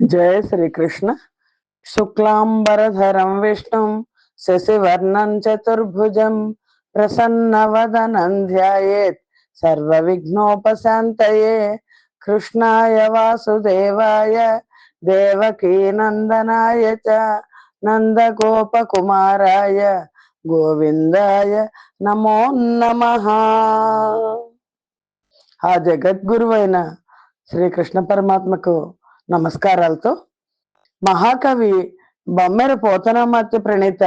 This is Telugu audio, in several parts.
జయ శ్రీకృష్ణ. శుక్లాంబరధరం విష్ణుం శశివర్ణం చతుర్భుజం ప్రసన్నవదనం ధ్యాయేత్ సర్వ విఘ్నోపశాంతయే కృష్ణాయ వాసుదేవాయ దేవకీ నందనాయ చ నందగోపకుమారాయ గోవిందాయ నమో నమ. ఆ జగద్గురువైన శ్రీకృష్ణ పరమాత్మకు నమస్కారాలతో మహాకవి బొమ్మెర పోతనామాత్య ప్రణీత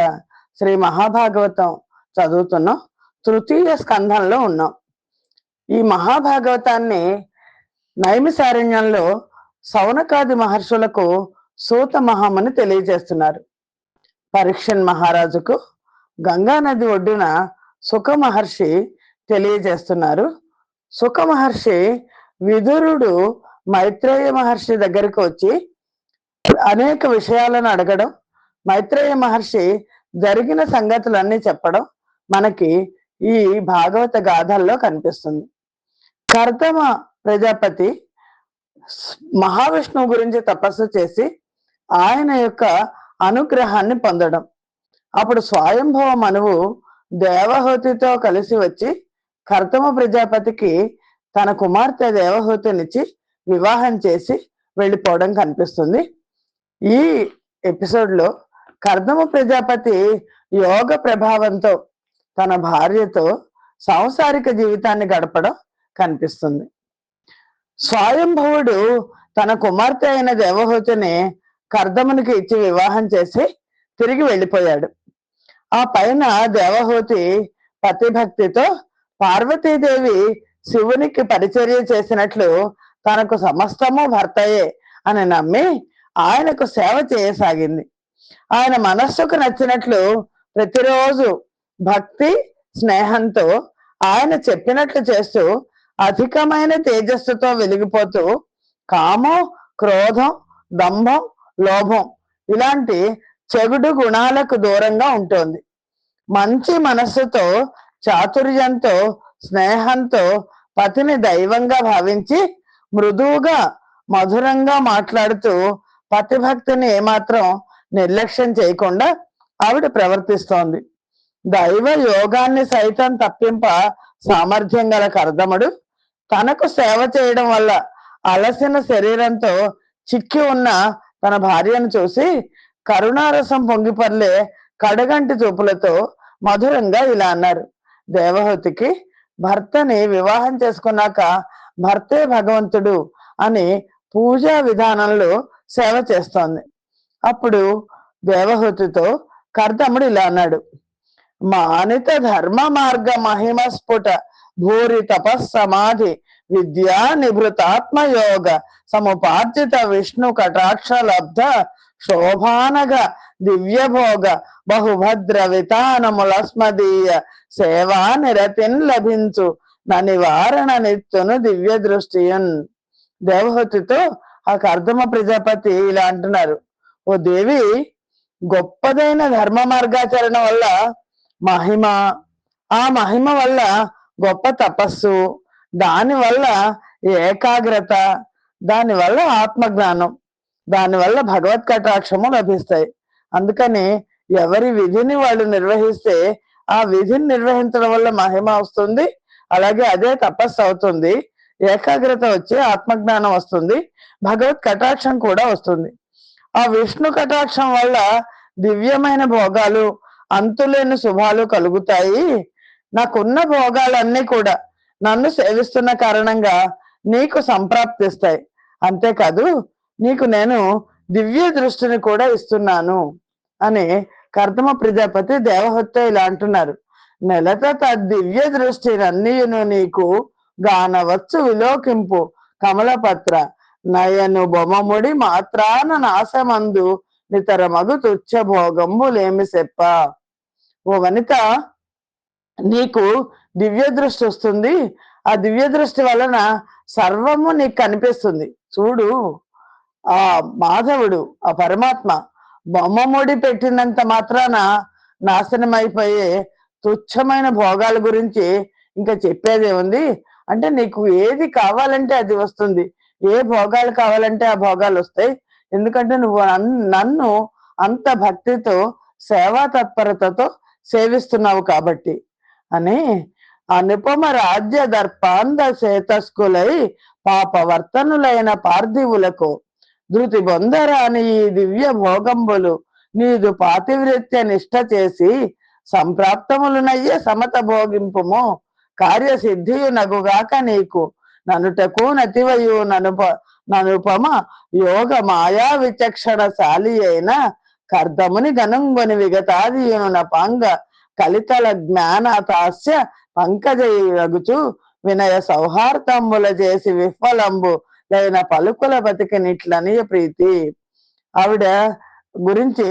శ్రీ మహాభాగవతం చదువుతున్నాం తృతీయ స్కంధంలో ఉన్నాం. ఈ మహాభాగవతాన్ని నైమిసారణ్యంలో సౌనకాది మహర్షులకు సూత మహామని తెలియజేస్తున్నారు. పరీక్షన్ మహారాజుకు గంగా నది ఒడ్డున సుఖ మహర్షి తెలియజేస్తున్నారు. సుఖ మహర్షి విదురుడు మైత్రేయ మహర్షి దగ్గరికి వచ్చి అనేక విషయాలను అడగడం మైత్రేయ మహర్షి జరిగిన సంగతులన్నీ చెప్పడం మనకి ఈ భాగవత గాథల్లో కనిపిస్తుంది. కర్తమ ప్రజాపతి మహావిష్ణువు గురించి తపస్సు చేసి ఆయన యొక్క అనుగ్రహాన్ని పొందడం. అప్పుడు స్వయంభవ మనువు దేవహూతితో కలిసి వచ్చి కర్తమ ప్రజాపతికి తన కుమార్తె దేవహూతినిచ్చి వివాహం చేసి వెళ్ళిపోవడం కనిపిస్తుంది. ఈ ఎపిసోడ్లో కర్దమ ప్రజాపతి యోగ ప్రభావంతో తన భార్యతో సాంసారిక జీవితాన్ని గడపడం కనిపిస్తుంది. స్వయంభవుడు తన కుమార్తె అయిన దేవహూతిని కర్దమునికి ఇచ్చి వివాహం చేసి తిరిగి వెళ్ళిపోయాడు. ఆ పైన దేవహూతి పతిభక్తితో పార్వతీదేవి శివునికి పరిచర్య చేసినట్లు తనకు సమస్తము భర్తయే అని నమ్మి ఆయనకు సేవ చేయసాగింది. ఆయన మనస్సుకు నచ్చినట్లు ప్రతిరోజు భక్తి స్నేహంతో ఆయన చెప్పినట్లు చేస్తూ అధికమైన తేజస్సుతో వెలిగిపోతూ కామం క్రోధం దంభం లోభం ఇలాంటి చెగుడు గుణాలకు దూరంగా ఉంటుంది. మంచి మనస్సుతో చాతుర్యంతో స్నేహంతో పతిని దైవంగా భావించి మృదువుగా మధురంగా మాట్లాడుతూ పతిభక్తిని ఏమాత్రం నిర్లక్ష్యం చేయకుండా ఆవిడ ప్రవర్తిస్తోంది. దైవ యోగాన్ని సైతం తప్పింప సామర్థ్యం గల కర్దముడు. తనకు సేవ చేయడం వల్ల అలసిన శరీరంతో చిక్కి ఉన్న తన భార్యను చూసి కరుణారసం పొంగిపర్లే కడగంటి చూపులతో మధురంగా ఇలా అన్నారు. దేవహూతికి భర్తని వివాహం చేసుకున్నాక భర్తే భగవంతుడు అని పూజా విధానంలో సేవ చేస్తోంది. అప్పుడు దేవహుతితో కర్తముడు ఇలా అన్నాడు మానిత ధర్మ మార్గ మహిమ స్ఫుట భూరి తపస్సమాధి విద్యా నిభృతాత్మయోగ సముపార్జిత విష్ణు కటాక్ష లబ్ధ శోభానగ దివ్యభోగ బహుభద్ర వితానములస్మదీయ సేవా నిరతిన్ లభించు నా నివారణ నిత్యను దివ్య దృష్టియన్. దేవహూతితో ఆ కర్దమ ప్రజాపతి ఇలా అంటున్నారు. ఓ దేవి గొప్పదైన ధర్మ మార్గాచరణ వల్ల మహిమ ఆ మహిమ వల్ల గొప్ప తపస్సు దాని వల్ల ఏకాగ్రత దాని వల్ల ఆత్మజ్ఞానం దాని వల్ల భగవత్ కటాక్షము లభిస్తాయి. అందుకని ఎవరి విధిని వాళ్ళు నిర్వహిస్తే ఆ విధిని నిర్వహించడం వల్ల మహిమ వస్తుంది అలాగే అదే తపస్సు అవుతుంది. ఏకాగ్రత వచ్చి ఆత్మజ్ఞానం వస్తుంది. భగవత్ కటాక్షం కూడా వస్తుంది. ఆ విష్ణు కటాక్షం వల్ల దివ్యమైన భోగాలు అంతులేని శుభాలు కలుగుతాయి. నాకున్న భోగాలన్నీ కూడా నన్ను సేవిస్తున్న కారణంగా నీకు సంప్రాప్తిస్తాయి. అంతేకాదు నీకు నేను దివ్య దృష్టిని కూడా ఇస్తున్నాను అని కర్దమ ప్రజాపతి దేవహత్య ఇలా అంటున్నారు. నెలత దివ్య దృష్టి నన్నీయును నీకు గానవచ్చు విలోకింపు. కమలపత్ర నయను బొమముడి మాత్రాన నాశమందు నితరమగు తుచ్చ భోగంబులేమి చెప్ప. ఓ వనిత నీకు దివ్య దృష్టి వస్తుంది ఆ దివ్య దృష్టి వలన సర్వము నీకు కనిపిస్తుంది. చూడు ఆ మాధవుడు ఆ పరమాత్మ బొమ్మ ముడి పెట్టినంత మాత్రాన నాశనమైపోయే తుచ్చమైన భోగాల గురించి ఇంకా చెప్పేదే ఉంది అంటే నీకు ఏది కావాలంటే అది వస్తుంది. ఏ భోగాలు కావాలంటే ఆ భోగాలు వస్తాయి. ఎందుకంటే నువ్వు నన్ను అంత భక్తితో సేవా తత్పరతతో సేవిస్తున్నావు కాబట్టి అని అనుపమ రాజ్య దర్పాంధ చేతస్కులై పాపవర్తనులైన పార్థివులకు ధృతి బొందరాని ఈ దివ్య భోగంబులు నీదు పాతివృత్య నిష్ట చేసి సంప్రాప్తములునయ్యే సమత భోగింపుము. కార్యసిద్ధియు నగుగాక నీకు. ననుటకు నతివయు ననుప ననుపమ యోగ మాయా విచక్షణ శాలి అయిన కర్దముని గనుంగుని విగతాదియును నపాంగ కలితల జ్ఞాన తాస్య పంకజయగుచు వినయ సౌహార్దముల చేసి విఫలంబు లేన పలుకుల బతికినిట్లని ప్రీతి. ఆవిడ గురించి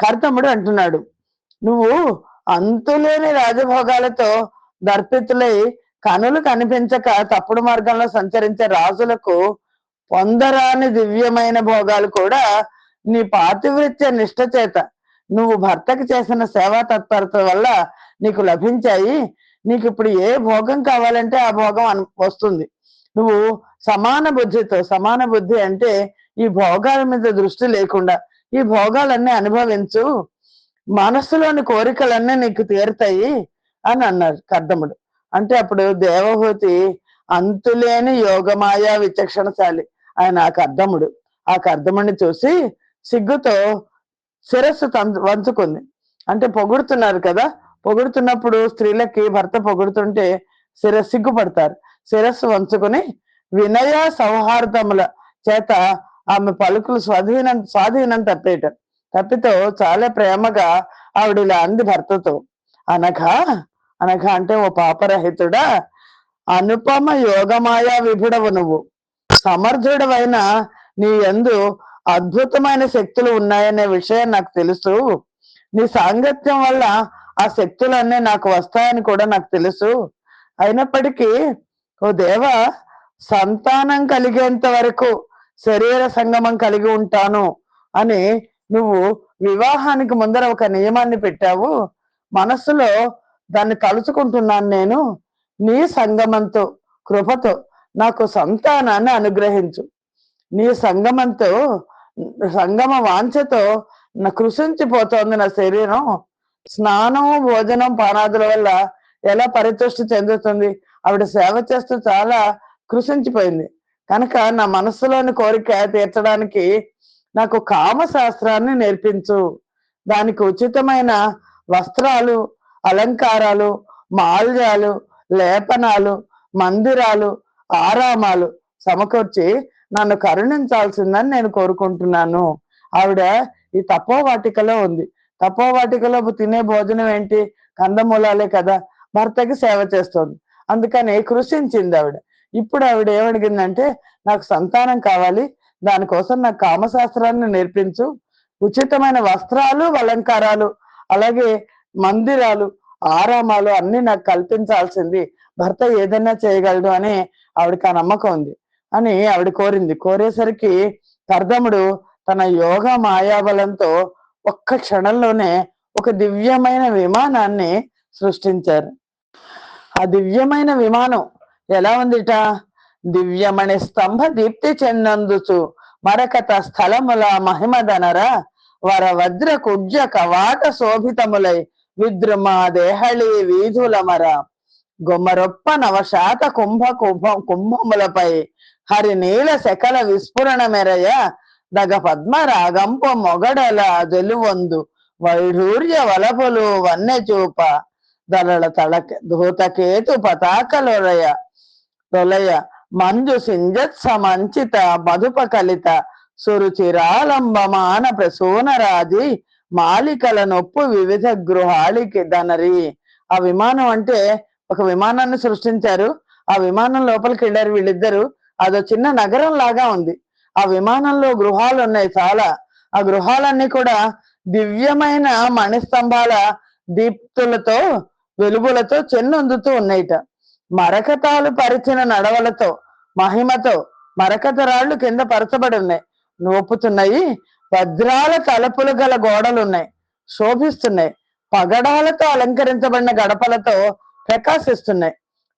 కర్తముడు అంటున్నాడు. నువ్వు అంతులేని రాజభోగాలతో దర్పితులై కనులు కనిపించక తప్పుడు మార్గంలో సంచరించే రాజులకు పొందరాని దివ్యమైన భోగాలు కూడా నీ పాతివృత్య నిష్ట చేత నువ్వు భర్తకి చేసిన సేవా తత్పరత వల్ల నీకు లభించాయి. నీకు ఇప్పుడు ఏ భోగం కావాలంటే ఆ భోగం అను- వస్తుంది. నువ్వు సమాన బుద్ధితో సమాన బుద్ధి అంటే ఈ భోగాల మీద దృష్టి లేకుండా ఈ భోగాలన్నీ అనుభవించు. మనస్సులోని కోరికలన్నీ నీకు తీరుతాయి అని అన్నారు కర్దముడు. అంటే అప్పుడు దేవహూతి అంతులేని యోగమాయా విచక్షణశాలి ఆయన ఆ కర్దముడు. ఆ కర్దముడిని చూసి సిగ్గుతో శిరస్సు తం- వంచుకుంది. అంటే పొగుడుతున్నారు కదా పొగుడుతున్నప్పుడు స్త్రీలకి భర్త పొగుడుతుంటే శిరస్సు సిగ్గుపడతారు. శిరస్సు వంచుకుని వినయ సౌహార్దముల చేత ఆమె పలుకులు స్వాధీనం స్వాధీనం తప్పేయటం. తప్పితో చాలా ప్రేమగా ఆవిడ ఇలా అంది భర్తతో. అనగా అనగా అంటే ఓ పాపరహితుడా? అనుపమ యోగమాయా విభుడవు నువ్వు. సమర్థుడవైన నీ ఎందు అద్భుతమైన శక్తులు ఉన్నాయనే విషయం నాకు తెలుసు. నీ సాంగత్యం వల్ల ఆ శక్తులన్నీ నాకు వస్తాయని కూడా నాకు తెలుసు. అయినప్పటికీ ఓ దేవ సంతానం కలిగేంత వరకు శరీర సంగమం కలిగి ఉంటాను అని నువ్వు వివాహానికి ముందర ఒక నియమాన్ని పెట్టావు. మనస్సులో దాన్ని తలుచుకుంటున్నాను నేను. నీ సంగమంతో కృపతో నాకు సంతానాన్ని అనుగ్రహించు. నీ సంగమంతో సంగమ వాంఛతో నా కృషించిపోతోంది నా శరీరం. స్నానం భోజనం పానాదుల వల్ల ఎలా పరితుష్టి చెందుతుంది? ఆవిడ సేవ చేస్తూ చాలా కృషించిపోయింది కనుక నా మనస్సులోని కోరిక తీర్చడానికి నాకు కామ శాస్త్రాన్ని నేర్పించు. దానికి ఉచితమైన వస్త్రాలు అలంకారాలు మాల్యాలు లేపనాలు మందిరాలు ఆరామాలు సమకూర్చి నన్ను కరుణించాల్సిందని నేను కోరుకుంటున్నాను. ఆవిడ ఈ తపోవాటికలో ఉంది. తపోవాటికలో తినే భోజనం ఏంటి? కందమూలాలే కదా. భర్తకి సేవ చేస్తుంది. అందుకని కృషించింది ఆవిడ. ఇప్పుడు ఆవిడ ఏమడిగిందంటే నాకు సంతానం కావాలి దానికోసం నాకు కామశాస్త్రాన్ని నేర్పించు. ఉచితమైన వస్త్రాలు అలంకారాలు అలాగే మందిరాలు ఆరామాలు అన్ని నాకు కల్పించాల్సింది. భర్త ఏదైనా చేయగలడు అని ఆవిడకి ఆ నమ్మకం ఉంది అని ఆవిడ కోరింది. కోరేసరికి కర్దముడు తన యోగ మాయాబలంతో ఒక్క క్షణంలోనే ఒక దివ్యమైన విమానాన్ని సృష్టించారు. ఆ దివ్యమైన విమానం ఎలా ఉందిట? దివ్యమణి స్తంభ దీప్తి చెందందుచు మరకత స్థలముల మహిమదనర. వర వజ్ర కుడ్జ కవాట శోభితములై. విద్రుమ దేహళి వీధులమర. గొమ్మరొప్ప నవశాత కుంభ కుంభ కుంభములపై. హరి నీల శకల విస్ఫురణ మెరయ. దగ పద్మ రాగంపు మొగడల జలువొందు. వైఢూర్య వలపులు వన్నె చూప దళల తళక ధూతకేతు పతాకలొరయ తొలయ మంజు సింజత్ సమంచిత మధుప కలిత సురుచిరాలంబమాన ప్రసూనరాజి మాలికల నొప్పు వివిధ గృహాళికి దనరి. ఆ విమానం అంటే ఒక విమానాన్ని సృష్టించారు. ఆ విమానం లోపలికి వెళ్ళారు వీళ్ళిద్దరు. అదో చిన్న నగరం లాగా ఉంది. ఆ విమానంలో గృహాలు ఉన్నాయి చాలా. ఆ గృహాలన్నీ కూడా దివ్యమైన మణిస్తంభాల దీప్తులతో వెలుగులతో చెన్నొందుతూ ఉన్నాయిట. మరకతాలు పరిచిన నడవలతో మహిమతో మరకతరాళ్ళు కింద పరచబడి ఉన్నాయి నోపుతున్నాయి భద్రాల తలుపులు గల గోడలు ఉన్నాయి శోభిస్తున్నాయి. పగడాలతో అలంకరించబడిన గడపలతో ప్రకాశిస్తున్నాయి.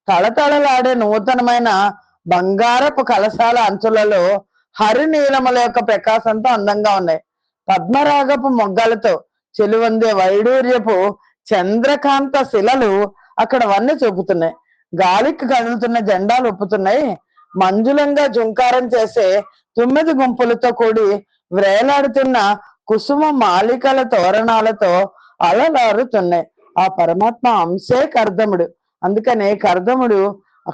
తళతళలాడే నూతనమైన బంగారపు కలశాల అంచులలో హరినీలముల యొక్క ప్రకాశంతో అందంగా ఉన్నాయి. పద్మరాగపు మొగ్గలతో చెలువందే వైడూర్యపు చంద్రకాంత శిలలు అక్కడ వన్నీ చూపుతున్నాయి. గాలికి కదులుతున్న జెండాలు ఒప్పుతున్నాయి. మంజులంగా జుంకారం చేసే తొమ్మిది గుంపులతో కూడి వ్రేలాడుతున్న కుసుమ మాలికల తోరణాలతో అలలారుతున్నాయి ఆ పరమాత్మ అంశే కర్దముడు. అందుకనే కర్దముడు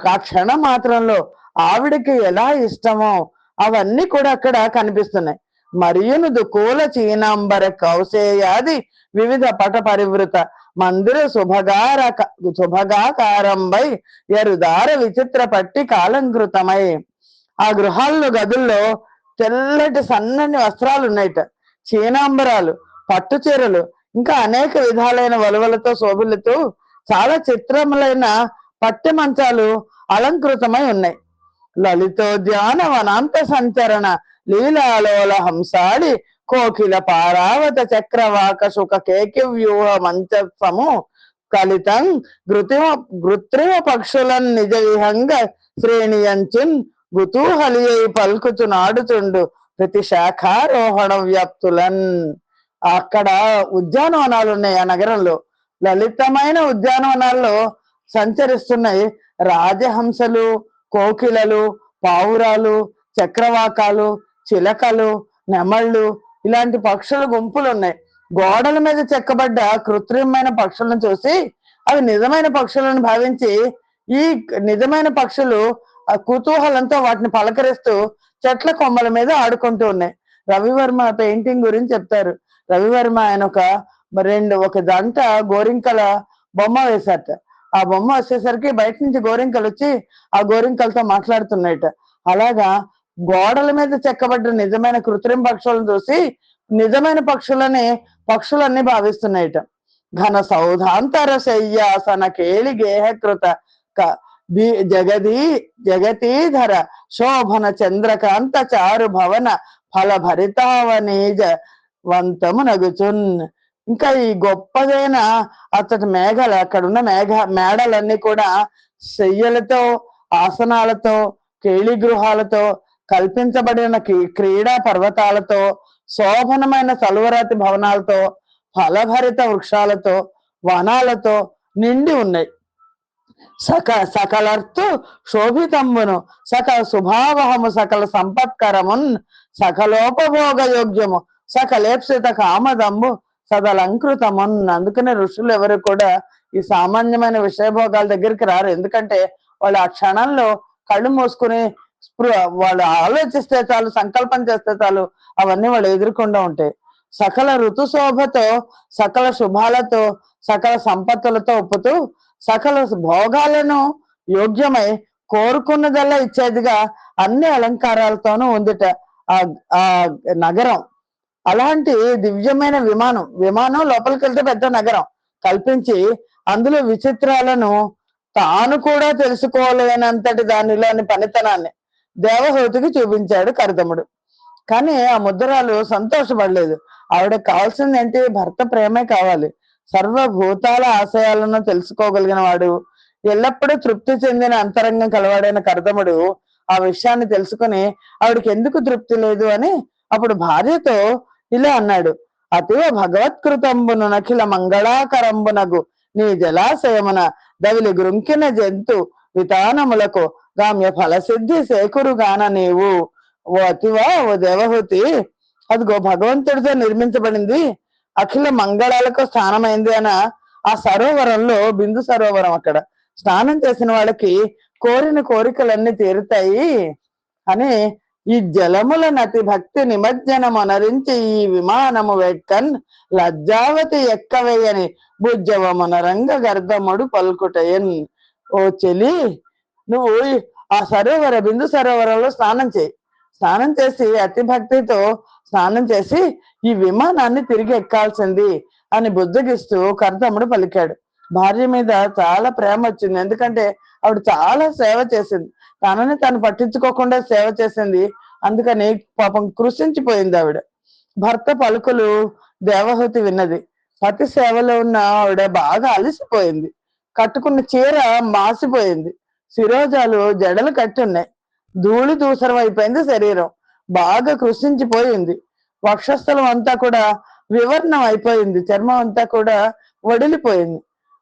ఆ క్షణ మాత్రంలో ఆవిడకి ఎలా ఇష్టమో అవన్నీ కూడా అక్కడ కనిపిస్తున్నాయి. మరియును దుకూల చీనాంబర కౌసేయాది వివిధ పట పరివృత మందిర శుభగార శుభగాకారంబై ఎరుదార విచిత్ర పట్టి కాలంకృతమై. ఆ గృహాల్లో గదుల్లో తెల్లటి సన్నని వస్త్రాలు ఉన్నాయట చీనాంబరాలు పట్టు చీరలు ఇంకా అనేక విధాలైన వలువలతో శోభిల్లుతూ చాలా చిత్రములైన పట్టె మంచాలు అలంకృతమై ఉన్నాయి. లలితోద్యాన వనాంత సంచరణ లీలాలోల హంసాడి కోకిల పారావత చక్రవాక సుఖ కేకి వ్యూహ మంచము కలితం కృత్రిమ కృత్రిమ పక్షులన్ నిజ విహంగ శ్రేణియంచిన్ కుతూహలి పలుకుచు నాడుతుండు ప్రతి శాఖారోహణ వ్యాప్తులన్. అక్కడ ఉద్యానవనాలు ఉన్నాయి ఆ నగరంలో. లలితమైన ఉద్యానవనాల్లో సంచరిస్తున్నాయి రాజహంసలు కోకిలలు పావురాలు చక్రవాకాలు చిలకలు నెమళ్ళు ఇలాంటి పక్షుల గుంపులు ఉన్నాయి గోడల మీద చెక్కబడ్డ కృత్రిమమైన పక్షులను చూసి అవి నిజమైన పక్షులను భావించి ఈ నిజమైన పక్షులు ఆ కుతూహలంతో వాటిని పలకరిస్తూ చెట్ల కొమ్మల మీద ఆడుకుంటూ ఉన్నాయి. రవివర్మ పెయింటింగ్ గురించి చెప్తారు. రవివర్మ ఆయన ఒక రెండు ఒక దంట గోరింకల బొమ్మ వేశారట. ఆ బొమ్మ వచ్చేసరికి బయట నుంచి గోరింకలు వచ్చి ఆ గోరింకలతో మాట్లాడుతున్నాయట. అలాగా గోడల మీద చెక్కబడ్డ నిజమైన కృత్రిమ పక్షులను చూసి నిజమైన పక్షులని పక్షులన్నీ భావిస్తున్నాయట. ఘన సౌధాంతర శయ్యాసన కేళి గేహకృత జగది జగదీ జగతీధర శోభన చంద్రకాంత చారు భవన ఫల భరితావనీజ వంతము నగుచున్. ఇంకా ఈ గొప్పదైన అతడి మేఘాలు అక్కడున్న మేఘ మేడలన్నీ కూడా శయ్యలతో ఆసనాలతో కేళి గృహాలతో కల్పించబడిన క్రీడా పర్వతాలతో శోభనమైన సలువరాతి భవనాలతో ఫలభరిత వృక్షాలతో వనాలతో నిండి ఉన్నాయి. సక సకలర్తు శోభితంబును సకల శుభావహము సకల సంపత్కరమున్ సకలోపభోగ యోగ్యము సకలేప్సిత కామదంబు సదలంకృతమున్. అందుకనే ఋషులు ఎవరు కూడా ఈ సామాన్యమైన విషయభోగాల దగ్గరికి రారు. ఎందుకంటే వాళ్ళు ఆ క్షణంలో కళ్ళు మూసుకుని వాళ్ళు ఆలోచిస్తే చాలు సంకల్పం చేస్తే చాలు అవన్నీ వాళ్ళు ఎదుర్కొండా ఉంటాయి సకల ఋతు శోభతో సకల శుభాలతో సకల సంపత్తులతో ఒప్పుతూ సకల భోగాలను యోగ్యమై కోరుకున్నదల్లా ఇచ్చేదిగా అన్ని అలంకారాలతోనూ ఉందిట ఆ ఆ నగరం. అలాంటి దివ్యమైన విమానం విమానం లోపలికి వెళ్తే పెద్ద నగరం. కల్పించి అందులో విచిత్రాలను తాను కూడా తెలుసుకోలేనంతటి దానిలోని పనితనాన్ని దేవహూతికి చూపించాడు కరదముడు. కానీ ఆ ముద్రాలు సంతోషపడలేదు. ఆవిడకి కావాల్సింది ఏంటి భర్త ప్రేమే కావాలి. సర్వభూతాల ఆశయాలను తెలుసుకోగలిగిన వాడు ఎల్లప్పుడూ తృప్తి చెందిన అంతరంగం కలవాడైన కర్దముడు ఆ విషయాన్ని తెలుసుకుని ఆవిడకి ఎందుకు తృప్తి లేదు అని అప్పుడు భార్యతో ఇలా అన్నాడు. అతివ భగవత్కృతంబును నఖిల మంగళాకరంబునగు నీ జలాశయమున దవిలి గృంకిన జంతు వితానములకు గామ్య ఫలసిద్ధి సేకురుగాన నీవు ఓ అతివా ఓ దేవహూతి అదిగో భగవంతుడితో నిర్మించబడింది అఖిల మంగళాలకు స్థానమైంది అన ఆ సరోవరంలో బిందు సరోవరం అక్కడ స్నానం చేసిన వాళ్ళకి కోరిన కోరికలన్నీ తీరుతాయి అని ఈ జలముల నతి భక్తి నిమజ్జనమునరించి ఈ విమానము వెక్కన్ లజ్జావతి ఎక్కవేయని భుజవమున రంగ గర్ధముడు పలుకుటయన్. ఓ చెలి నువ్వు ఆ సరోవర బిందు సరోవరంలో స్నానం చేయి. స్నానం చేసి అతి భక్తితో స్నానం చేసి ఈ విమానాన్ని తిరిగి ఎక్కాల్సింది అని బుద్ధగిస్తూ కర్తమ్ముడు పలికాడు. భార్య మీద చాలా ప్రేమ వచ్చింది. ఎందుకంటే ఆవిడ చాలా సేవ చేసింది. తనని తను పట్టించుకోకుండా సేవ చేసింది. అందుకని పాపం కృషించిపోయింది ఆవిడ. భర్త పలుకులు దేవహూతి విన్నది. పతి సేవలో ఉన్న ఆవిడ బాగా అలసిపోయింది. కట్టుకున్న చీర మాసిపోయింది. శిరోజాలు జడలు కట్టి ఉన్నాయి ధూళి దూసరం అయిపోయింది శరీరం. బాగా కృషించిపోయింది. వక్షస్థలం అంతా కూడా వివర్ణం అయిపోయింది చర్మం అంతా కూడా వడిలిపోయింది.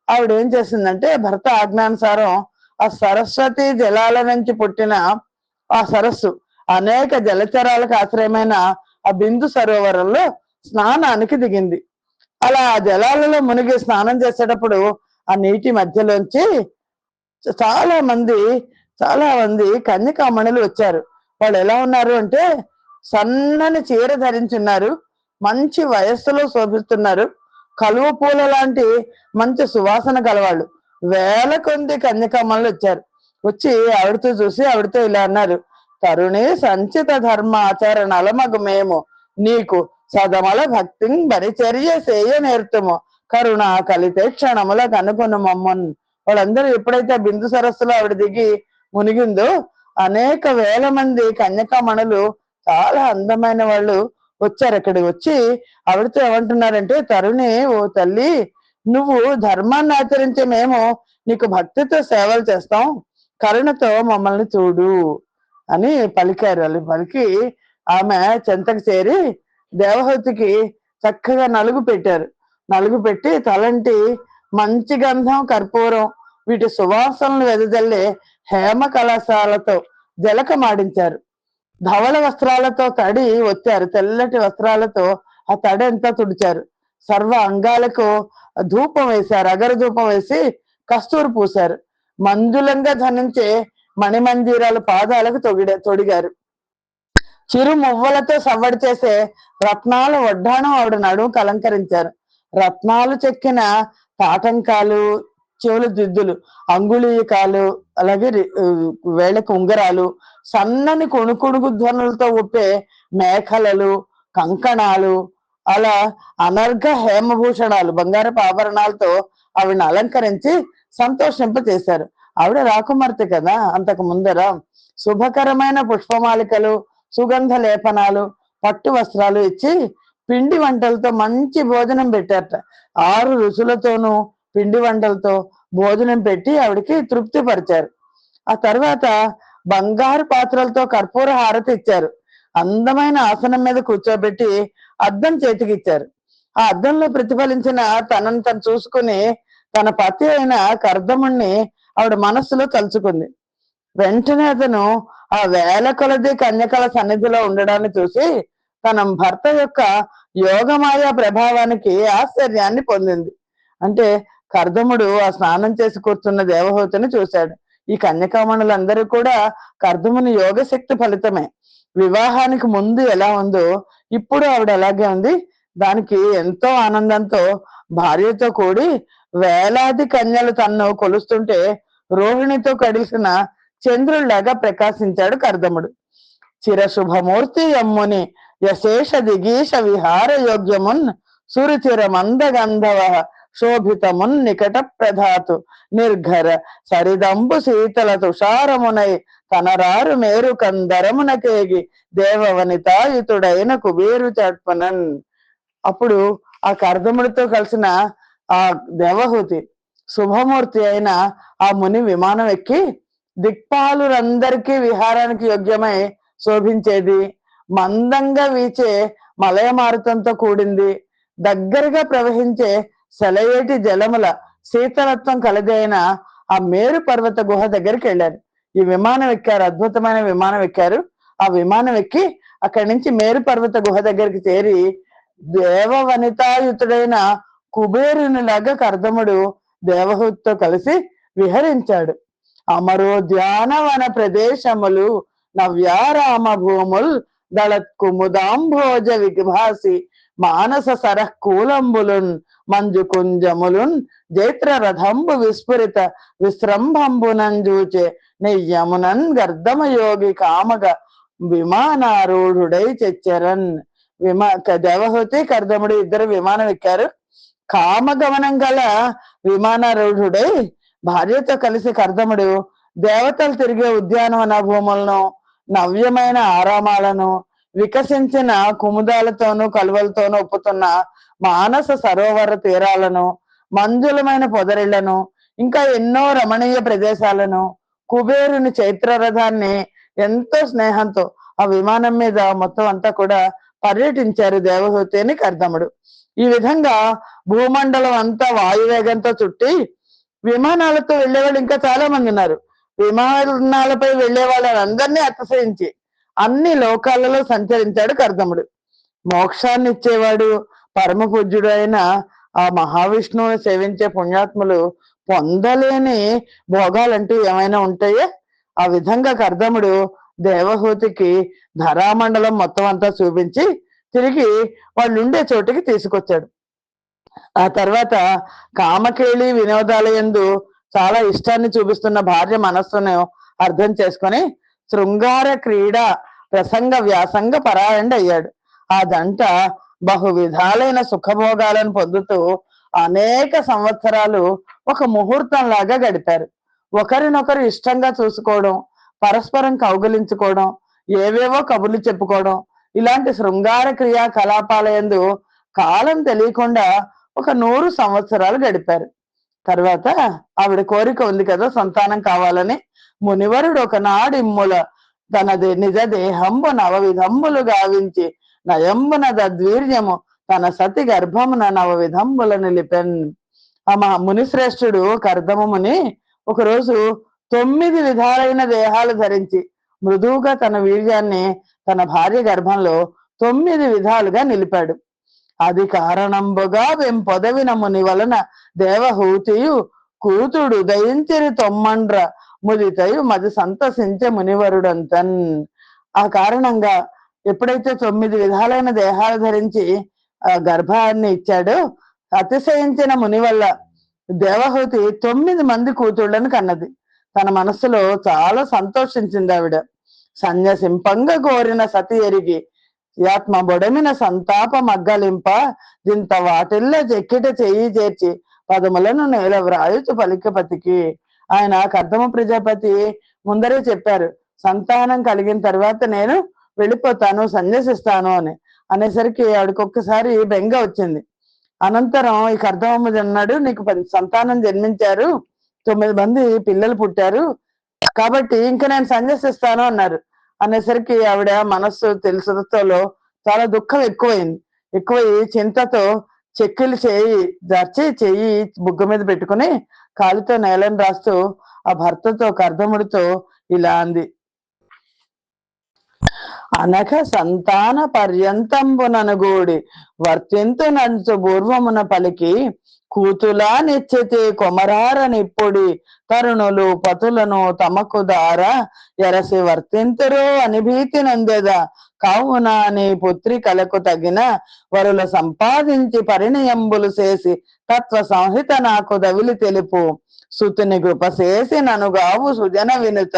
ఆవిడ ఏం చేసిందంటే భర్త ఆజ్ఞానుసారం ఆ సరస్వతి జలాల నుంచి పుట్టిన ఆ సరస్సు అనేక జలచరాలకు ఆశ్రయమైన ఆ బిందు సరోవరంలో స్నానానికి దిగింది. అలా ఆ జలాలలో మునిగి స్నానం చేసేటప్పుడు ఆ నీటి మధ్యలోంచి చాలా మంది చాలా మంది కన్యకామణులు వచ్చారు. వాళ్ళు ఎలా ఉన్నారు అంటే సన్నని చీర ధరించున్నారు మంచి వయస్సులో శోభిస్తున్నారు. కలువ పూల లాంటి మంచి సువాసన గలవాళ్ళు. వేల కొంది కన్యకామణులు వచ్చారు. వచ్చి ఆవిడతో చూసి ఆవిడతో ఇలా అన్నారు తరుణి సంచిత ధర్మ ఆచరణల మగు మేము. నీకు సదమల భక్తిని పరిచర్య చేయ నేర్తుము. కరుణ కలితే క్షణముల కనుకొను మమ్మన్ వాళ్ళందరూ ఎప్పుడైతే ఆ బిందు సరస్సులో ఆవిడ దిగి మునిగిందో అనేక వేల మంది కన్యకామణులు చాలా అందమైన వాళ్ళు వచ్చారు అక్కడికి వచ్చి ఆవిడతో ఏమంటున్నారంటే తరుణి ఓ తల్లి నువ్వు ధర్మాన్ని ఆచరించే మేము నీకు భక్తితో సేవలు చేస్తాం. కరుణతో మమ్మల్ని చూడు అని పలికారు. వాళ్ళు పలికి ఆమె చెంతకు చేరి దేవహూతికి చక్కగా నలుగు పెట్టారు. నలుగు పెట్టి తలంటి మంచి గంధం కర్పూరం వీటి సువాసనలు వెదజల్లే హేమ కళాశాలతో జలకమాడించారు. ధవళ వస్త్రాలతో తడి వచ్చారు తెల్లటి వస్త్రాలతో ఆ తడి అంతా తుడిచారు. సర్వ అంగాలకు ధూపం వేశారు. అగర ధూపం వేసి కస్తూరు పూశారు. మందులంగా ధనించే మణిమందిరాల పాదాలకు తొగిడ తొడిగారు. చిరు మువ్వలతో సవ్వడి చేసే రత్నాల వడ్డాణం ఆవిడ నడుము అలంకరించారు రత్నాలు చెక్కిన తాటంకాలు చెవుల దిద్దులు అంగుళీకాలు అలాగే రి- వేళ్ళకు ఉంగరాలు సన్నని కొనుకొణుకు ధ్వనులతో ఒప్పే మేఖలలు కంకణాలు అలా అనర్ఘ హేమభూషణాలు బంగారపు ఆభరణాలతో ఆవిడని అలంకరించి సంతోషింపచేశారు. ఆవిడ రాకుమార్తె కదా అంతకు ముందర. శుభకరమైన పుష్పమాలికలు సుగంధ లేపనాలు పట్టు వస్త్రాలు ఇచ్చి పిండి వంటలతో మంచి భోజనం పెట్టారట. ఆరు రుచులతోనూ పిండి వంటలతో భోజనం పెట్టి ఆవిడకి తృప్తి పరిచారు ఆ తర్వాత బంగారు పాత్రలతో కర్పూర హారతి ఇచ్చారు. అందమైన ఆసనం మీద కూర్చోబెట్టి అద్దం చేతికి ఇచ్చారు ఆ అద్దంలో ప్రతిఫలించిన తనను తను చూసుకుని తన పతి అయిన కర్దముణ్ణి ఆవిడ మనస్సులో తలుచుకుంది. వెంటనే అతను ఆ వేల కొలది కన్యకల సన్నిధిలో ఉండడాన్ని చూసి తన భర్త యొక్క యోగమాయ ప్రభావానికి ఆశ్చర్యాన్ని పొందింది. అంటే కర్దముడు ఆ స్నానం చేసి కూర్చున్న దేవహూతిని చూశాడు. ఈ కన్యకామణులందరూ కూడా కర్దముని యోగ శక్తి ఫలితమే. వివాహానికి ముందు ఎలా ఉందో ఇప్పుడు ఆవిడ అలాగే ఉంది. దానికి ఎంతో ఆనందంతో భార్యతో కూడి వేలాది కన్యలు తన్ను కొలుస్తుంటే రోహిణితో కడిసిన చంద్రుల్లాగా ప్రకాశించాడు కర్దముడు. చిరశుభమూర్తి యమ్ముని యశేష దిగీష విహార యోగ్యమున్ సురుచిర మందగంధవ శోభితమున్ నికట ప్రధాతు నిర్ఘర సరిదంబు శీతల తుషారమునై తనరారు మేరు కందరమునకేగి దేవవనితాయుతుడైన కుబేరు చట్పనన్. అప్పుడు ఆ కర్దముడితో కలిసిన ఆ దేవహూతి శుభమూర్తి అయిన ఆ ముని విమానం ఎక్కి దిక్పాలురందరికీ విహారానికి యోగ్యమై శోభించేది. మందంగా వీచే మలయమారుతంతో కూడింది. దగ్గరగా ప్రవహించే సెలయేటి జలముల శీతలత్వం కలదైన ఆ మేరు పర్వత గుహ దగ్గరికి వెళ్ళారు. ఈ విమానం ఎక్కారు అద్భుతమైన విమానం ఎక్కారు. ఆ విమానం ఎక్కి అక్కడి నుంచి మేరు పర్వత గుహ దగ్గరికి చేరి దేవ వనితాయుతుడైన కుబేరునిలాగా కర్దముడు దేవహూతితో కలిసి విహరించాడు. అమరోద్యానవన ప్రదేశములు నవ్యారామ భూముల్ దళత్ కుముదాంభోజ విభాసి మానస సరకూలంబులున్ మంజు కుంజములున్ జైత్ర రథంబు విస్ఫురిత విశ్రంభంబునంజూచే నెయ్యమునన్ గర్ధమయోగి కామగ విమానారూఢుడై చెచ్చరన్. విమా క- దేవహూతి కర్దముడు ఇద్దరు విమానం ఎక్కారు. కామగమనం గల విమానారూఢుడై భార్యతో కలిసి కర్దముడు దేవతలు తిరిగే ఉద్యానవన భూములను నవ్యమైన ఆరామాలను వికసించిన కుముదాలతోనూ కలువలతోనూ ఒప్పుతున్న మానస సరోవర తీరాలను మంజులమైన పొదరిళ్ళను ఇంకా ఎన్నో రమణీయ ప్రదేశాలను కుబేరుని చైత్రరథాన్ని ఎంతో స్నేహంతో ఆ విమానం మీద మొత్తం అంతా కూడా పర్యటించారు దేవహూతి అని కర్దముడు. ఈ విధంగా భూమండలం అంతా వాయువేగంతో చుట్టి విమానాలతో వెళ్ళేవాళ్ళు ఇంకా చాలా మంది ఉన్నారు. విమానాలపై వెళ్ళే వాళ్ళందరినీ అతిశయించి అన్ని లోకాలలో సంచరించాడు కర్దముడు. మోక్షాన్ని ఇచ్చేవాడు పరమ పూజ్యుడు అయిన ఆ మహావిష్ణువుని సేవించే పుణ్యాత్ములు పొందలేని భోగాలంటూ ఏమైనా ఉంటాయా? ఆ విధంగా కర్దముడు దేవహూతికి ధరామండలం మొత్తం అంతా చూపించి తిరిగి వాళ్ళు ఉండే చోటికి తీసుకొచ్చాడు. ఆ తర్వాత కామకేళి వినోదాలయందు చాలా ఇష్టాన్ని చూపిస్తున్న భార్య మనస్సును అర్థం చేసుకొని శృంగార క్రీడ ప్రసంగ వ్యాసంగ పరాయణ అయ్యాడు ఆ దంట బహు విధాలైన సుఖభోగాలను పొందుతూ అనేక సంవత్సరాలు ఒక ముహూర్తం లాగా గడిపారు. ఒకరినొకరు ఇష్టంగా చూసుకోవడం పరస్పరం కౌగులించుకోవడం ఏవేవో కబుర్లు చెప్పుకోవడం ఇలాంటి శృంగార క్రియాకలాపాల ఎందు కాలం తెలియకుండా ఒక నూరు సంవత్సరాలు గడిపారు. తర్వాత ఆవిడ కోరిక ఉంది కదా సంతానం కావాలని మునివరుడు ఒక నాడిమ్ముల తనది నిజ దేహంబు నవవిధంబులు గావించి నయంబున దద్వీర్యము తన సతి గర్భమున నవవిధంబుల నిలిపెన్. ఆ మునిశ్రేష్ఠుడు కర్దము ముని ఒకరోజు తొమ్మిది విధాలైన దేహాలు ధరించి మృదువుగా తన వీర్యాన్ని తన భార్య గర్భంలో తొమ్మిది విధాలుగా నిలిపాడు. అది కారణంబుగా వెంపొదవిన ముని వలన దేవహూతియు కూతుడు దయించిరి తొమ్మండ్ర ముదితయు మది సంతసించే మునివరుడంతన్. ఆ కారణంగా ఎప్పుడైతే తొమ్మిది విధాలైన దేహాలు ధరించి ఆ గర్భాన్ని ఇచ్చాడో అతిశయించిన ముని వల్ల దేవహూతి తొమ్మిది మంది కూతుళ్ళని కన్నది. తన మనస్సులో చాలా సంతోషించింది ఆవిడ. సన్యసింపంగా కోరిన సతి ఎరిగి ఆత్మ బొడమిన సంతాప మగ్గలింప దింత వాటిల్లో చెక్కిట చెయ్యి చేర్చి పదములను నేల వ్రాయుచు పలికపతికి ఆయన కర్దమ ప్రజాపతి ముందరే చెప్పారు సంతానం కలిగిన తర్వాత నేను వెళ్ళిపోతాను సన్యసిస్తాను అని. అనేసరికి ఆవిడకి ఒక్కసారి బెంగ వచ్చింది. అనంతరం ఈ కర్దమమ్మది అన్నాడు నీకు పది సంతానం జన్మించారు తొమ్మిది మంది పిల్లలు పుట్టారు కాబట్టి ఇంకా నేను సందేశిస్తాను అన్నారు. అనేసరికి ఆవిడ మనస్సు తెలుసుతో చాలా దుఃఖం ఎక్కువైంది. ఎక్కువై చింతతో చెక్కిలు చేయి దర్చి చెయ్యి బుగ్గ మీద పెట్టుకుని కాలితో నేలను రాస్తూ ఆ భర్తతో కర్ధముడితో ఇలా అంది. అనఘ సంతాన పర్యంతంబుననుగూడి వర్తింతు నంచు పూర్వమున పలికి కూతులా నిచ్చితే కొమరార నిప్పుడి తరుణులు పతులను తమకు దార ఎరసి వర్తింతురు అని భీతి నందెదా కావున నీ పుత్రికలకు తగిన వరుల సంపాదించి పరిణయంబులు చేసి తత్వ సంహిత నాకు దవిలి తెలుపు. సుతుని కృప చేసి ననుగావు సుజన వినుత.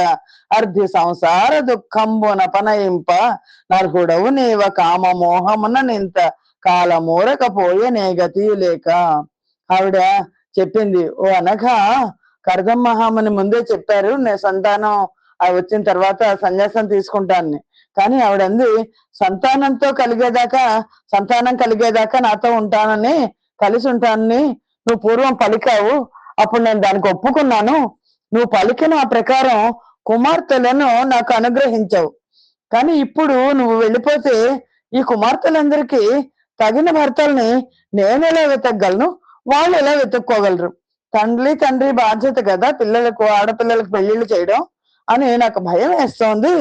అర్ధి సంసార దుఃఖంబున పనయింప. నర్హుడవు నీవ కామ మోహమున నింత. కాలమూరక పోయే నే గతియు లేక. ఆవిడ చెప్పింది ఓ అనగా కరదం మహాముని ముందే చెప్పారు నే సంతానం అది వచ్చిన తర్వాత సన్యాసం తీసుకుంటాను కానీ ఆవిడంది సంతానంతో కలిగేదాకా సంతానం కలిగేదాకా నాతో ఉంటానని కలిసి ఉంటానని నువ్వు పూర్వం పలికావు. అప్పుడు నేను దానికి ఒప్పుకున్నాను. నువ్వు పలికిన ఆ ప్రకారం కుమార్తెలను నాకు అనుగ్రహించావు. కానీ ఇప్పుడు నువ్వు వెళ్ళిపోతే ఈ కుమార్తెలందరికీ తగిన భర్తల్ని నేను ఎలా వెతకగలను? వాళ్ళు ఎలా వెతుక్కోగలరు? తండ్రి తండ్రి బాధ్యత కదా పిల్లలకు ఆడపిల్లలకు పెళ్ళిళ్ళు చేయడం అని నాకు భయం వేస్తోంది.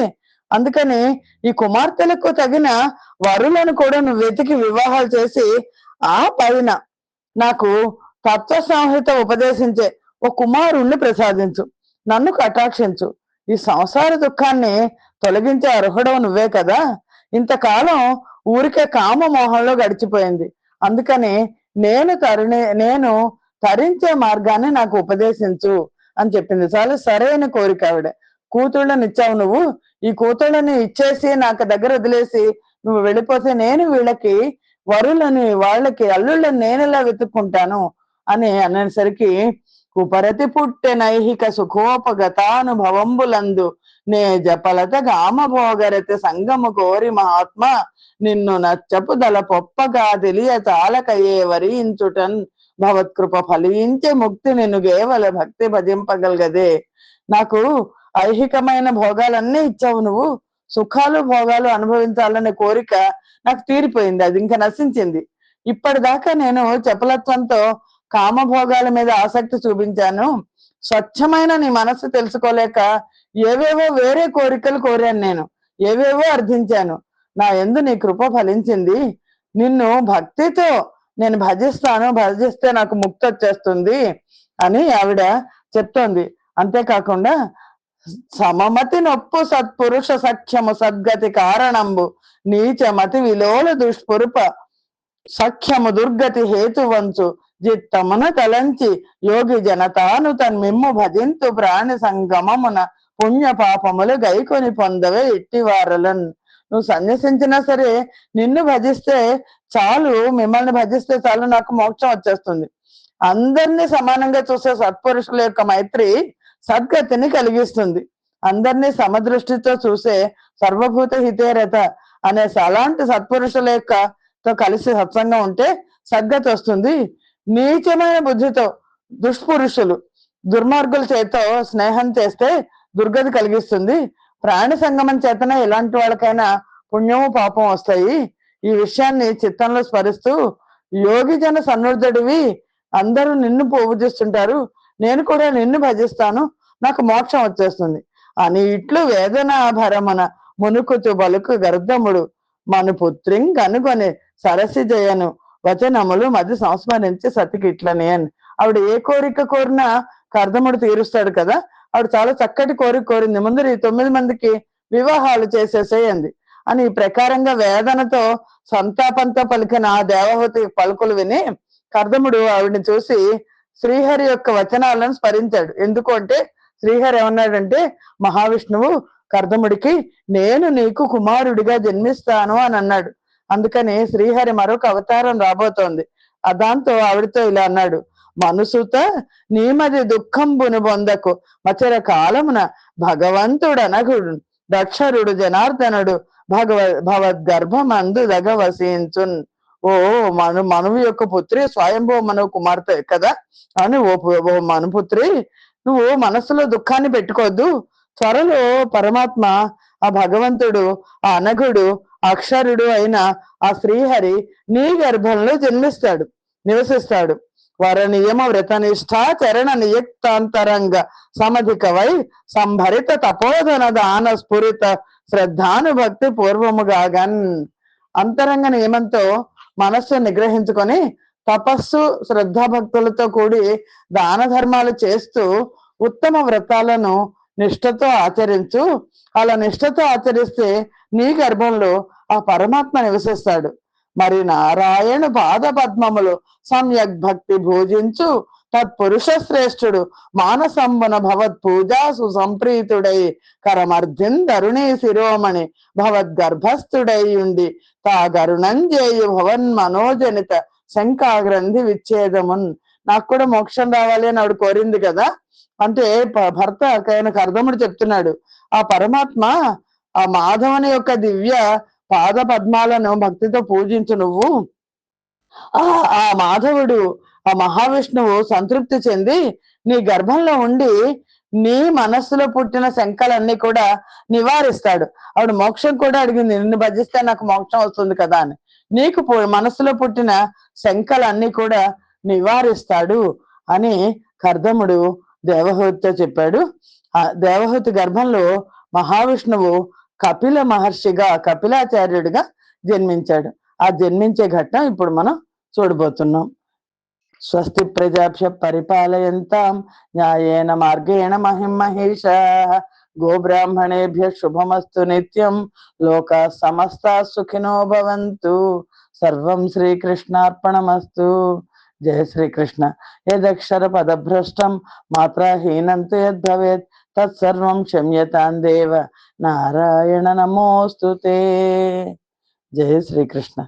అందుకని ఈ కుమార్తెలకు తగిన వరులను కూడా నువ్వు వెతికి వివాహాలు చేసి ఆ పైన నాకు తత్వ సంహిత ఉపదేశించే ఓ కుమారుణ్ణి ప్రసాదించు నన్ను కటాక్షించు. ఈ సంసార దుఃఖాన్ని తొలగించే అర్హుడవు నువ్వే కదా? ఇంతకాలం ఊరికే కామ మోహంలో గడిచిపోయింది. అందుకని నేను తరుణి నేను తరించే మార్గాన్ని నాకు ఉపదేశించు అని చెప్పింది. చాలా సరైన కోరిక ఆవిడ. కూతుళ్ళని ఇచ్చావు నువ్వు. ఈ కూతుళ్ళని ఇచ్చేసి నాకు దగ్గర వదిలేసి నువ్వు వెళ్ళిపోతే నేను వీళ్ళకి వరులని వాళ్ళకి అల్లుళ్ళని నేను ఎలా వెతుక్కుంటాను? అని అనేసరికి ఉపరతి పుట్టె నైహిక సుఖోపగతానుభవంబులందు నే జపలత గామభోగరతి సంగము కోరి మహాత్మ నిన్ను నచ్చపు దల పొప్పగా తెలియ చాలకయే వరించుటన్ భవత్కృప ఫలించే ముక్తి నిన్ను కేవల భక్తి భజింపగలగదే. నాకు ఐహికమైన భోగాలన్నీ ఇచ్చావు నువ్వు. సుఖాలు భోగాలు అనుభవించాలనే కోరిక నాకు తీరిపోయింది. అది ఇంకా నశించింది. ఇప్పటిదాకా నేను చపలత్వంతో కామభోగాల మీద ఆసక్తి చూపించాను. స్వచ్ఛమైన నీ మనస్సు తెలుసుకోలేక ఏవేవో వేరే కోరికలు కోరాను నేను. ఏవేవో అర్థించాను. నా ఎందు నీ కృప ఫలించింది. నిన్ను భక్తితో నేను భజిస్తాను. భజిస్తే నాకు ముక్తి వచ్చేస్తుంది అని ఆవిడ చెప్తోంది. అంతేకాకుండా సమమతి నొప్పు సత్పురుష సఖ్యము సద్గతి కారణంబు నీచమతి విలోల దుష్పురుప సఖ్యము దుర్గతి హేతువంచు జిత్తమున తలంచి యోగి జనతాను తన్మిమ్ము భజింతు ప్రాణి సంగమమున పుణ్య పాపములు గైకొని పొందవే ఇట్టివారలన్. నువ్వు సన్యసించినా సరే నిన్ను భజిస్తే చాలు మిమ్మల్ని భజిస్తే చాలు నాకు మోక్షం వచ్చేస్తుంది. అందరినీ సమానంగా చూసే సత్పురుషుల యొక్క మైత్రి సద్గతిని కలిగిస్తుంది. అందరినీ సమదృష్టితో చూసే సర్వభూత హితేరత అనే అలాంటి సత్పురుషుల యొక్క తో కలిసి సత్సంగం ఉంటే సద్గతి వస్తుంది. నీచమైన బుద్ధితో దుష్పురుషులు దుర్మార్గుల చేతో స్నేహం చేస్తే దుర్గతి కలిగిస్తుంది. ప్రాణ సంగమం చేతనే ఇలాంటి వాళ్ళకైనా పుణ్యము పాపం వస్తాయి. ఈ విషయాన్ని చిత్తంలో స్మరిస్తూ యోగి జన సన్నుద్ధుడివి అందరూ నిన్ను పూజిస్తుంటారు నేను కూడా నిన్ను భజిస్తాను. నాకు మోక్షం వచ్చేస్తుంది. అని ఇట్లు వేదనాభరమన మునుకుతు బలుకు గర్ధముడు మను పుత్రిం కనుగొని సరసి జయను. వచనములు మధ్య సంస్మరించి సతికిట్లని అని ఆవిడ ఏ కోరిక కోరినా కర్దముడు తీరుస్తాడు కదా. ఆవిడ చాలా చక్కటి కోరిక కోరింది. ముందు ఈ తొమ్మిది మందికి వివాహాలు చేసేసేయండి అని ఈ ప్రకారంగా వేదనతో సంతాపంతో పలికిన ఆ దేవహూతి పలుకులు విని కర్దముడు ఆవిడని చూసి శ్రీహరి యొక్క వచనాలను స్మరించాడు. ఎందుకు అంటే శ్రీహరి ఏమన్నాడంటే మహావిష్ణువు కర్దముడికి నేను నీకు కుమారుడిగా జన్మిస్తాను అని అన్నాడు. అందుకని శ్రీహరి మరొక అవతారం రాబోతోంది. దాంతో ఆవిడతో ఇలా అన్నాడు మనసుత నీమది దుఃఖంబును పొందకు మచర కాలమున భగవంతుడు అనగుడు దక్షరుడు జనార్దనుడు భగవ భవద్గర్భమందు దగవసించున్. ఓ మను మనవి యొక్క పుత్రి స్వయంభూ మనువు కుమార్తె కదా? అని ఓ ఓ మనుపుత్రి నువ్వు మనసులో దుఃఖాన్ని పెట్టుకోవద్దు. త్వరలో పరమాత్మ ఆ భగవంతుడు ఆ అనఘుడు అక్షరుడు అయిన ఆ శ్రీహరి నీ గర్భంలో జన్మిస్తాడు నివసిస్తాడు. వర నియమ వ్రతనిష్ట చరణ నియక్తాంతరంగ సమధికవై సంభరిత తపోధన దాన స్ఫురిత శ్రద్ధానుభక్తి పూర్వముగాగన్. అంతరంగ నియమంతో మనస్సు నిగ్రహించుకొని తపస్సు శ్రద్ధాభక్తులతో కూడి దాన ధర్మాలు చేస్తూ ఉత్తమ వ్రతాలను నిష్ఠతో ఆచరించు. అలా నిష్ఠతో ఆచరిస్తే నీ గర్భంలో ఆ పరమాత్మ నివసిస్తాడు. మరి నారాయణ పాద పద్మములు సమ్యక్ భక్తి భోజించు. తత్పురుష శ్రేష్ఠుడు మానసంబున భవత్ పూజా సుసంప్రీతుడై. కరమర్ధిన్ ధరుణి శిరోమణి భవద్ గర్భస్థుడై ఉండి. గరుణంజేయు భవన్ మనోజనిత శంకా గ్రంథి విచ్ఛేదమున్. నాకు కూడా మోక్షం రావాలి అని ఆవిడ కోరింది కదా? అంటే భర్త ఆయనకు అర్ధముడు చెప్తున్నాడు. ఆ పరమాత్మ ఆ మాధవుని యొక్క దివ్య పాద పద్మాలను భక్తితో పూజించు నువ్వు. ఆ ఆ మాధవుడు ఆ మహావిష్ణువు సంతృప్తి చెంది నీ గర్భంలో ఉండి నీ మనస్సులో పుట్టిన శంకలన్నీ కూడా నివారిస్తాడు. ఆవిడ మోక్షం కూడా అడిగింది నిన్ను భజిస్తే నాకు మోక్షం వస్తుంది కదా అని. నీకు పు- మనస్సులో పుట్టిన శంకలన్నీ కూడా నివారిస్తాడు అని కర్దముడు దేవహూతితో చెప్పాడు. ఆ దేవహూతి గర్భంలో మహావిష్ణువు కపిల మహర్షిగా కపిలాచార్యుడిగా జన్మించాడు. ఆ జన్మించే ఘట్టం ఇప్పుడు మనం చూడబోతున్నాం. స్వస్తి ప్రజాభ్య పరిపాలయంతాం న్యాయేన మార్గేణ మహిం మహేష గోబ్రాహ్మణేభ్య శుభమస్తు నిత్యం లోక సమస్త సుఖినో భవంతు సర్వం శ్రీకృష్ణార్పణమస్తు జయ శ్రీకృష్ణ యదక్షర పదభ్రష్టం మాత్రహీనంతు యద్భవేత్ తత్సర్వం క్షమ్యతాం దేవ నారాయణ నమోస్తు జయ శ్రీకృష్ణ